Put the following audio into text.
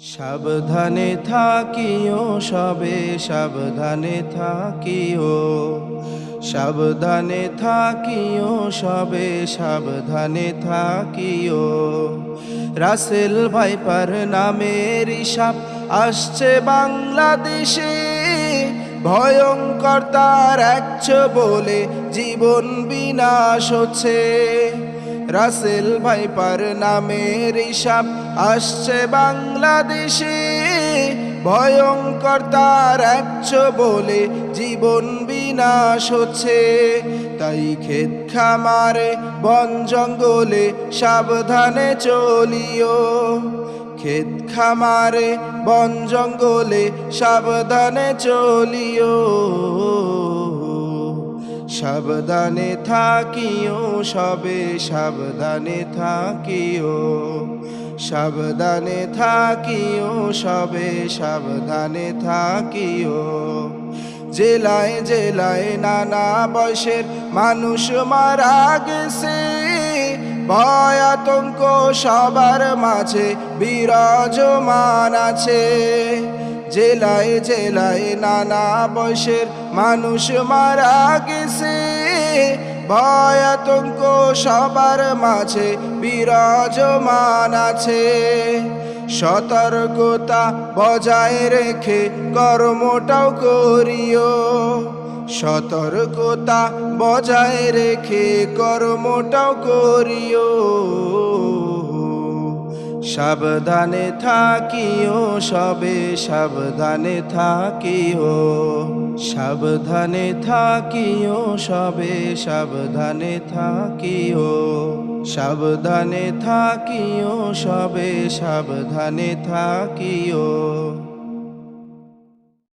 সাবধানে থাকিও সবে, সাবধানে থাকিও। সাবধানে থাকিও সবে, সাবধানে থাকিও। রাসেল ভাইপার নামের সাপ আসছে বাংলাদেশে। ভয়ঙ্কর তার একছ বলে জীবন বিনাশ হচ্ছে। রাসেল ভাইপার নামের সাপ আসছে বাংলাদেশে। ভয়ঙ্কর তার একছ বলে জীবন বিনাশ হচ্ছে। তাই ক্ষেত খামারে, বন জঙ্গলে সাবধানে চলিও। ক্ষেত খামারে, বন জঙ্গলে সাবধানে চলিও। সাবধানে থাকিও, সবে সাবধানে থাকিও। সাবধানে থাকিও, সবে সাবধানে থাকিও। জেলায় জেলায় নানা বয়সের মানুষ মারা গেছে। ভয় আতঙ্ক সবার মাঝে বিরাজমান আছে। জেলায় জেলায় নানা বয়সের মানুষ মারা গেছে। ভয় আতঙ্ক সবার মাঝে বিরাজমান আছে। সতর্কতা বজায় রেখে কর্মটাও করিও। সতর্কতা বজায় রেখে কর্মটাও করিও। সাবধানে থাকিও, সবে সাবধানে থাকিও। সাবধানে থাকিও, সবে সাবধানে থাকিও। সাবধানে থাকিও, সবে সাবধানে থাকিও।